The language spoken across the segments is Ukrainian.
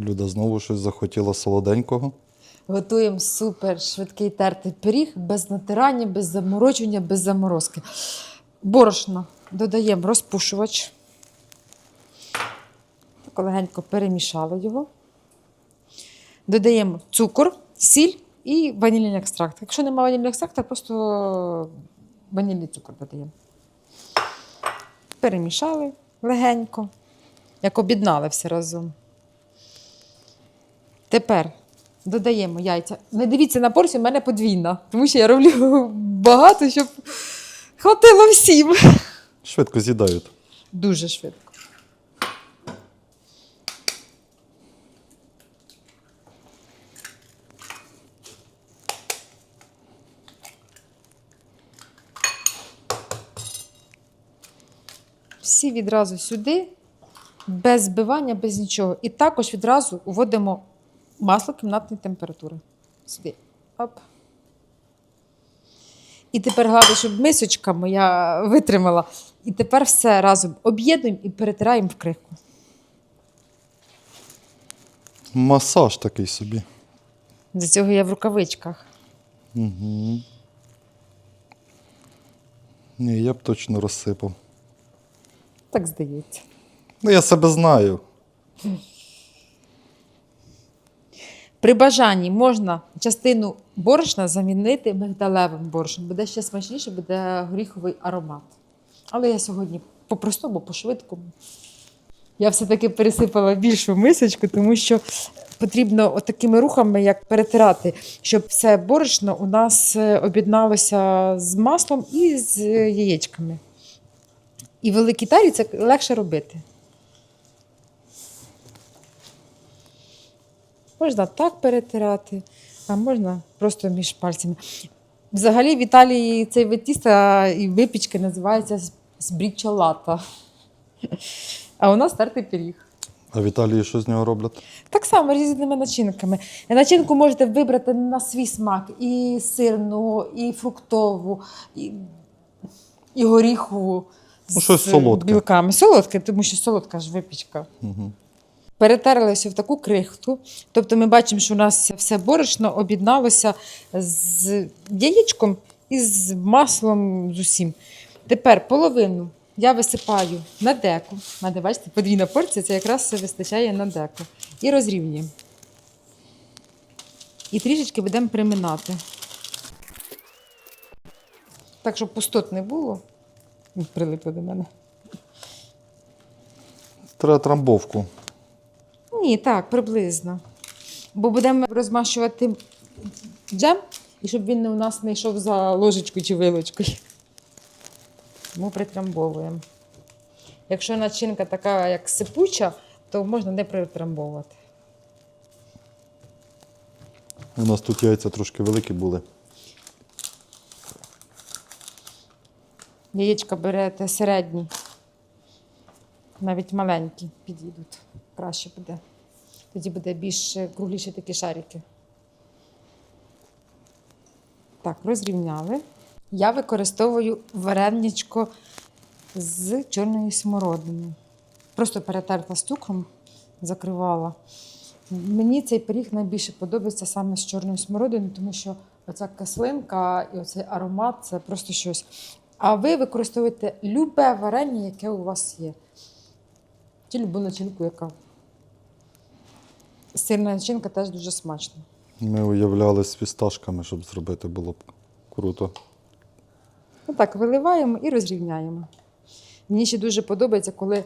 Люда знову щось захотіла солоденького. Готуємо супер швидкий тертий пиріг без натирання, без заморочення, без заморозки. Борошно додаємо розпушувач. Так, легенько перемішали його. Додаємо цукор, сіль і ванільний екстракт. Якщо немає ванільного екстракту, просто ванільний цукор додаємо. Перемішали легенько, як об'єднали все разом. Тепер додаємо яйця. Не дивіться на порцію, в мене подвійна, тому що я роблю багато, щоб хватило всім. Швидко з'їдають. Дуже швидко. Всі відразу сюди, без збивання, без нічого. І також відразу вводимо масло кімнатної температури. Сюди. Оп. І тепер головне, щоб мисочка моя витримала. І тепер все разом об'єднуємо і перетираємо в крихку. Масаж такий собі. Для цього я в рукавичках. Угу. Ні, я б точно розсипав. Так здається. Ну, я себе знаю. При бажанні можна частину борошна замінити мигдалевим борошном. Буде ще смачніше, буде горіховий аромат. Але я сьогодні по-простому, по-швидкому. Я все-таки пересипала більшу мисочку, тому що потрібно отакими рухами, як перетирати, щоб все борошно у нас е, об'єдналося з маслом і з е, яєчками. І великій тарі це легше робити. Можна так перетирати, а можна просто між пальцями. Взагалі в Італії цей вид тіста і випічки називається збрічолата. А у нас тертий пиріг. А в Італії що з нього роблять? Так само різними начинками. Начинку можете вибрати на свій смак: і сирну, і фруктову, і, і горіхову. Ну, щось з солодке. білками. Солодке, тому що солодка ж випічка. Угу. Перетерлися в таку крихту. Тобто ми бачимо, що у нас все борошно об'єдналося з яєчком і з маслом з усім. Тепер половину я висипаю на деку. Мене, бачите, подвійна порція, це якраз все вистачає на деку. І розрівнюємо. І трішечки будемо приминати. Так, щоб пустот не було. Ой, Прилипло до мене. Треба трамбовку. Ні, так, приблизно. Бо будемо розмащувати джем, і щоб він у нас не йшов за ложечкою чи вилочкою. Тому притрамбовуємо. Якщо начинка така, як сипуча, то можна не притрамбовувати. У нас тут яйця трошки великі були. Яєчка берете середні, навіть маленькі підійдуть. Краще буде. Тоді буде більш кругліші такі шарики. Так, розрівняли. Я використовую вареничко з чорної смородини. Просто перетерла з цукром, закривала. Мені цей пиріг найбільше подобається саме з чорної смородини, тому що оця кислинка і оцей аромат це просто щось. А ви використовуєте любе варення, яке у вас є. Чи любу начинку, яка. Сирна начинка теж дуже смачна. Ми уявляли з фісташками, щоб зробити було б круто. Отак, виливаємо і розрівняємо. Мені ще дуже подобається, коли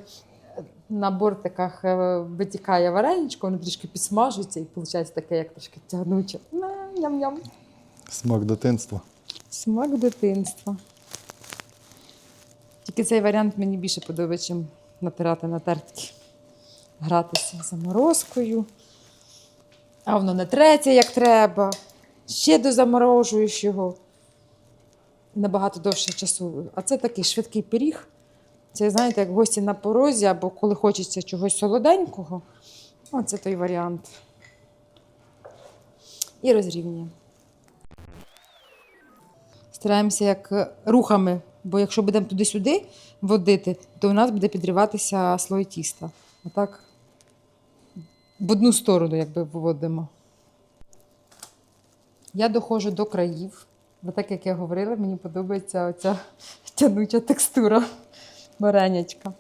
на бортиках е, витікає вареничко, воно трішки підсмажується і виходить таке, як трошки тягнуче. Ням-ням. Смак дитинства. Смак дитинства. Тільки цей варіант мені більше подобається, ніж натирати на тертки. Гратися заморозкою. А воно не треться, як треба. Ще дозаморожуєш його. Набагато довше часу. А це такий швидкий пиріг. Це, знаєте, як гості на порозі, або коли хочеться чогось солоденького. Оце той варіант. І розрівнюємо. Стараємося як е, рухами, бо якщо будемо туди-сюди водити, то у нас буде підриватися слой тіста. Отак в одну сторону, якби виводимо. Я доходжу до країв. Бо так як я говорила, мені подобається оця тянуча текстура варенячка.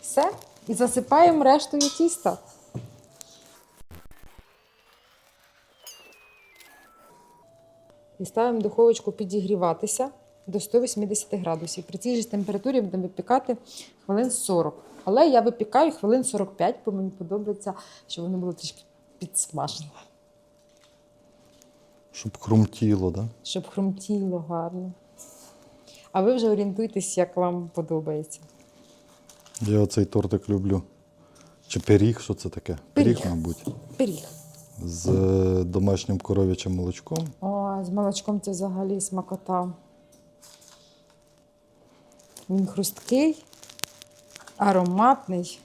Все. І засипаємо рештою тіста. І ставимо духовочку підігріватися до 180 градусів. При цій ж температурі будемо випікати хвилин 40. Але я випікаю хвилин 45, бо мені подобається, щоб воно було трішки підсмажено, Щоб хрумтіло, да? щоб хрумтіло гарно. А ви вже орієнтуйтесь, як вам подобається. Я оцей тортик люблю. Чи пиріг, що це таке? Пиріг. мабуть. Пиріг. З е, домашнім коров'ячим молочком. Ой, з молочком це взагалі смакота. Він хрусткий, ароматний.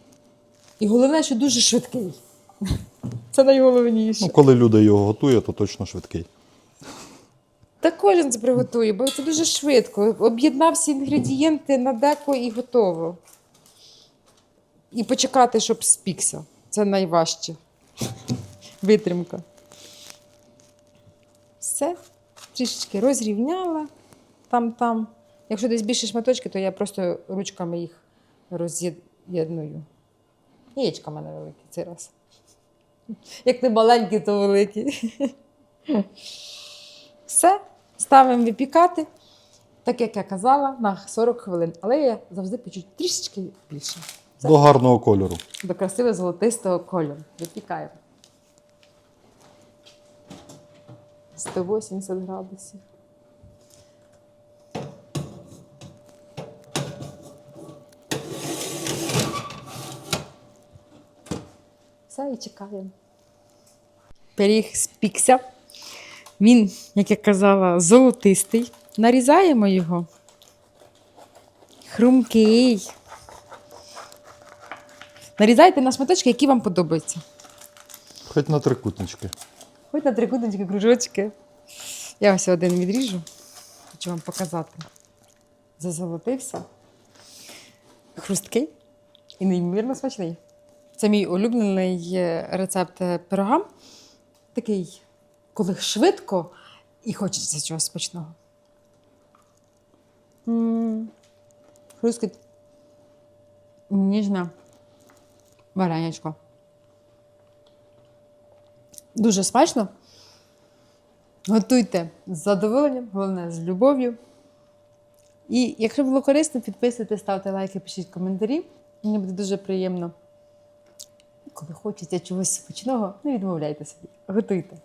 І головне, що дуже швидкий. Це найголовніше. Ну, коли люди його готує, то точно швидкий. Та кожен це приготує, бо це дуже швидко. Об'єднав всі інгредієнти на деко і готово. І почекати, щоб спікся. Це найважче. Витримка. Все. Трішечки розрівняла там-там. Якщо десь більше шматочки, то я просто ручками їх роз'єдную. Яєчка в мене великі цей раз. Як не маленькі, то великі. Все, ставимо випікати, так як я казала, на 40 хвилин. Але я завжди печу трішечки більше. Все. До гарного кольору. До красивого золотистого кольору. Випікаємо. 180 градусів. І чекаємо. Пиріг спікся. Він, як я казала, золотистий. Нарізаємо його. Хрумкий. Нарізайте на шматочки, які вам подобаються. Хоч на трикутнички. Хоч на трикутнички, кружочки. Я ось один відріжу. Хочу вам показати. Зазолотився. Хрусткий і неймовірно смачний. Це мій улюблений е, рецепт е, пирога. Такий, коли швидко і хочеться чогось смачного. М, Хрусткий. Ніжне варенячко. Дуже смачно. Готуйте з задоволенням, головне з любов'ю. І якщо було корисно, підписуйтесь, ставте лайки, пишіть коментарі. Мені буде дуже приємно. Коли хочеться чогось смачного, не відмовляйте собі. Готуйте.